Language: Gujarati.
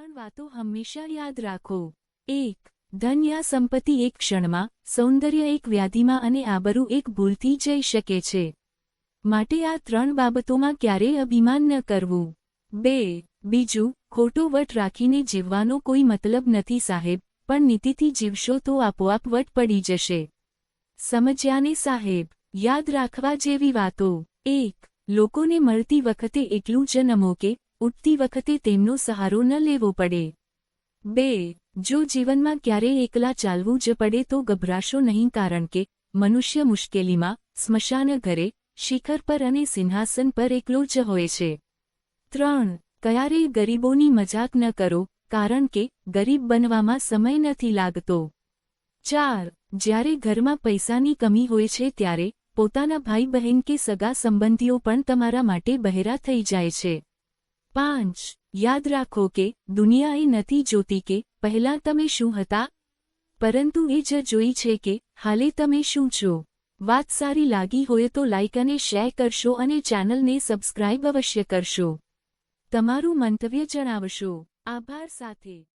ત્રણ વાતો હંમેશા યાદ રાખો. એક, ધન યા સંપત્તિ એક ક્ષણમાં, સૌંદર્ય એક વ્યાધિમાં અને આબરૂ એક ભૂલથી જઈ શકે છે. માટે આ ત્રણ બાબતોમાં ક્યારેય અભિમાન ન કરવું. બે, બીજું, ખોટો વટ રાખીને જીવવાનો કોઈ મતલબ નથી સાહેબ, પણ નીતિથી જીવશો તો આપોઆપ વટ પડી જશે. સમજ્યાને સાહેબ, યાદ રાખવા જેવી વાતો. એક, લોકોને મળતી વખતે એટલું જ નમો કે ઉઠતી વખતે તેમનો સહારો ન લેવો પડે. બે, જો જીવનમાં ક્યારેય એકલા ચાલવું જ પડે તો ગભરાશો નહીં કારણ કે મનુષ્ય મુશ્કેલીમાં સ્મશાન ઘરે, શિખર પર અને સિંહાસન પર એકલો જ હોય છે. ત્રણ ક્યારેય ગરીબોની મજાક ન કરો કારણ કે ગરીબ બનવામાં સમય નથી લાગતો. ચાર, જ્યારે ઘરમાં પૈસાની કમી હોય છે ત્યારે પોતાના ભાઈ બહેન કે સગા સંબંધીઓ પણ તમારા માટે બહેરા થઈ જાય છે. પાંચ, યાદ રાખો કે દુનિયા એ નથી જોતી કે પહેલાં તમે શું હતા. પરંતુ એ જ જોઈ છે કે હાલે તમે શું છો. વાત સારી લાગી હોય તો લાઇક અને શેર કરશો અને ચેનલને સબસ્ક્રાઇબ અવશ્ય કરશો. તમારું મંતવ્ય જણાવશો. આભાર સાથે.